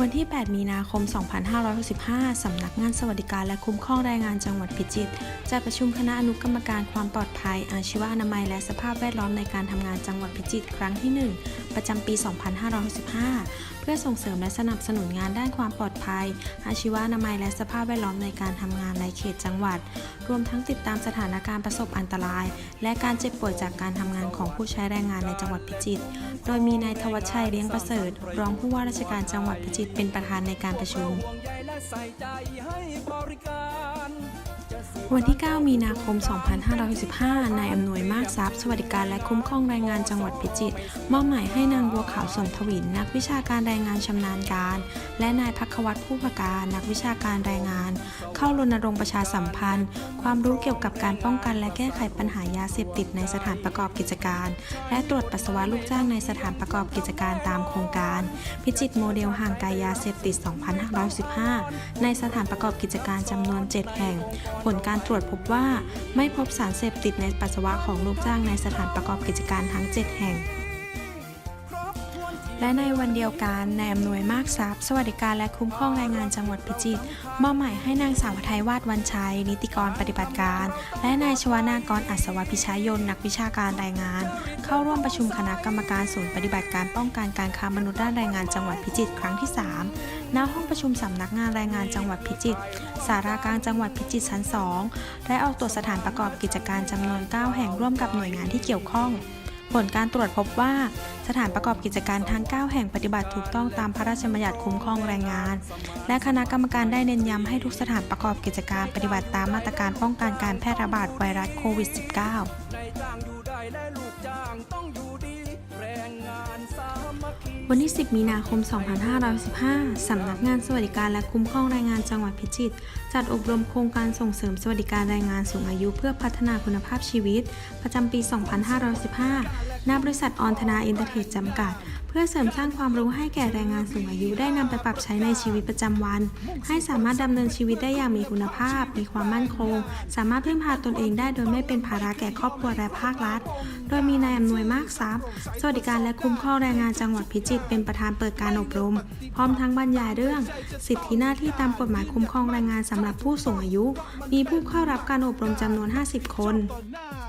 วันที่ 8 มีนาคม 2565 สำนักงานสวัสดิการและคุ้มครองแรงงานจังหวัดพิจิตรจะประชุมคณะอนุกรรมการความปลอดภัย อาชีวอนามัยและสภาพแวดล้อมในการทำงานจังหวัดพิจิตรครั้งที่ 1 ประจำปี 2565เพื่อส่งเสริมและสนับสนุนงานด้านความปลอดภัย อาชีวอนามัยและสภาพแวดล้อมในการทำงานในเขตจังหวัด รวมทั้งติดตามสถานการณ์ประสบอันตราย และการเจ็บป่วยจากการทำงานของผู้ใช้แรงงานในจังหวัดพิจิตร โดยมีนายทวัชชัยเลี้ยงประเสริฐ รองผู้ว่าราชการจังหวัดพิจิตรเป็นประธานในการประชุมห่ วันที่ 9 มีนาคม 2565 นายอำนวยมากทรัพย์ สวัสดิการและคุ้มครองแรงงานจังหวัดพิจิตรมอบหมายให้นางบัวขาวสมทวิน นักวิชาการแรงงานชำนาญการ และนายพักวัตรผู้พการ นักวิชาการแรงงาน เข้ารณรงค์ประชาสัมพันธ์ ความรู้เกี่ยวกับการป้องกันและแก้ไขปัญหายาเสพติดในสถานประกอบกิจการ และตรวจปัสสาวะลูกจ้างในสถานประกอบกิจการตามโครงการ พิจิตรโมเดลห่างไกลยาเสพติด 2515 ในสถานประกอบกิจการจำนวน 7 แห่ง ผลการการตรวจพบว่าไม่พบสารเสพติดในปัสสาวะของลูกจ้างในสถานประกอบกิจการทั้ง 7 แห่ง และในวันเดียวกันนายอำนวยมากทรัพย์ สวัสดิการและคุ้มครองแรงงานจังหวัดพิจิตรมอบหมายให้นางสาวไทยวาดวันชัย นิติกรปฏิบัติการ และนายชวนากรอัศวพิชายนนักวิชาการแรงงาน เข้าร่วมประชุมคณะกรรมการศูนย์ปฏิบัติการป้องกันการค้ามนุษย์ด้านแรงงานจังหวัดพิจิตรครั้งที่ 3 ณห้องประชุมสำนักงานแรงงานจังหวัดพิจิตรสารากลางจังหวัดพิจิตรชั้น 2 และออกตรวจสถานประกอบกิจการจำนวน 9 แห่งร่วมกับหน่วยงานที่เกี่ยวข้อง ผลการตรวจพบว่า สถานประกอบกิจการทั้ง 9 แห่งปฏิบัติถูกต้องตามพระราชบัญญัติคุ้มครองแรงงาน และคณะกรรมการได้เน้นย้ำให้ทุกสถานประกอบกิจการปฏิบัติตามมาตรการป้องกันการแพร่ระบาดไวรัสโควิด -19 วันที่ 10 มีนาคม 2515 สำนักงานสวัสดิการและคุ้มครองแรงงานจังหวัดพิจิตรจัดอบรมโครงการส่งเสริมสวัสดิการแรงงานสูงอายุเพื่อพัฒนาคุณภาพชีวิต ประจำปี 2515 ณ บริษัทออนธนาอินเตอร์เทรดจำกัด เพื่อเสริมสร้างความรู้ให้แก่แรงงานสูงอายุได้นำไปปรับใช้ในชีวิตประจำวัน ให้สามารถดำเนินชีวิตได้อย่างมีคุณภาพ มีความมั่นคง สามารถพึ่งพาตนเองได้โดยไม่เป็นภาระแก่ครอบครัวและภาครัฐ โดยมีนายอำนวยมากทรัพย์ สวัสดิการและคุ้มครองแรงงานจังหวัดพิจิตรเป็นประธานเปิดการอบรม พร้อมทั้งบรรยายเรื่อง สิทธิหน้าที่ตามกฎหมายคุ้มครองแรงงานสำหรับผู้สูงอายุ มีผู้เข้ารับการอบรมจำนวน 50 คนต้นหน้าที่